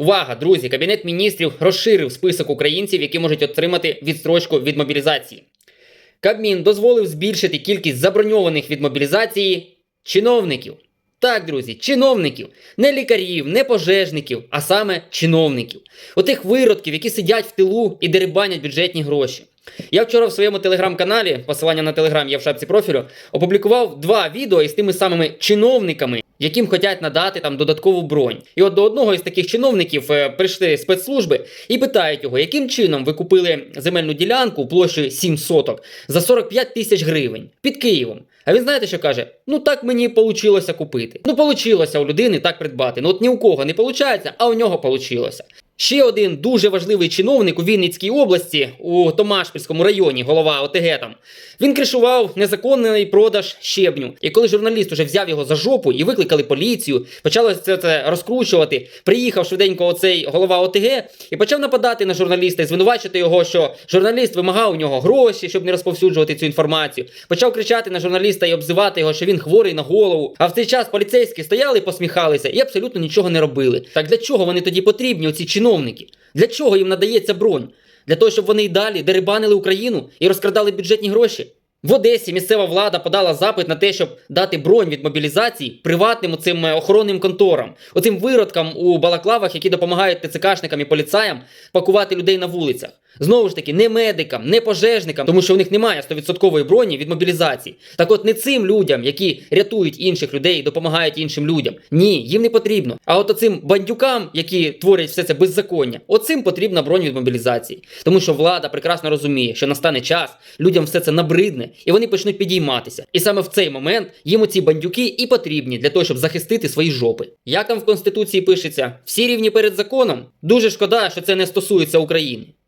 Увага, друзі! Кабінет міністрів розширив список українців, які можуть отримати відстрочку від мобілізації. Кабмін дозволив збільшити кількість заброньованих від мобілізації чиновників. Так, друзі, чиновників, не лікарів, не пожежників, а саме чиновників. Отих виродків, які сидять в тилу і дерибанять бюджетні гроші. Я вчора в своєму телеграм-каналі, посилання на телеграм є в шапці профілю, опублікував два відео із тими самими чиновниками, яким хочуть надати там додаткову бронь. І от до одного із таких чиновників е, прийшли спецслужби і питають його, яким чином ви купили земельну ділянку площею 7 соток за 45 тисяч гривень під Києвом. А він знаєте, що каже? Ну так мені вийшло купити. Ну, получилося у людини так придбати. Ну от ні у кого не виходить, а у нього вийшло. Ще один дуже важливий чиновник у Вінницькій області, у Томашпільському районі, голова ОТГ там. Він кришував незаконний продаж щебню. І коли журналіст уже взяв його за жопу і викликали поліцію, почали це, це розкручувати. Приїхав швиденько оцей голова ОТГ і почав нападати на журналіста і звинувачити його, що журналіст вимагав у нього гроші, щоб не розповсюджувати цю інформацію. Почав кричати на журналіста і обзивати його, що він хворий на голову. А в цей час поліцейські стояли, посміхалися і абсолютно нічого не робили. Так для чого вони тоді потрібні, оці чиновники? Для чого їм надається бронь? Для того, щоб вони й далі дерибанили Україну і розкрадали бюджетні гроші? В Одесі місцева влада подала запит на те, щоб дати бронь від мобілізації приватним цим охоронним конторам, оцим виродкам у балаклавах, які допомагають ТЦКшникам і поліцаям пакувати людей на вулицях. Знову ж таки, не медикам, не пожежникам, тому що у них немає 100% броні від мобілізації. Так от не цим людям, які рятують інших людей допомагають іншим людям. Ні, їм не потрібно. А от оцим бандюкам, які творять все це беззаконня, оцим потрібна бронь від мобілізації. Тому що влада прекрасно розуміє, що настане час, людям все це набридне, і вони почнуть підійматися. І саме в цей момент їм оці бандюки і потрібні для того, щоб захистити свої жопи. Як там в Конституції пишеться, всі рівні перед законом. Дуже шкода, що це не стосується України.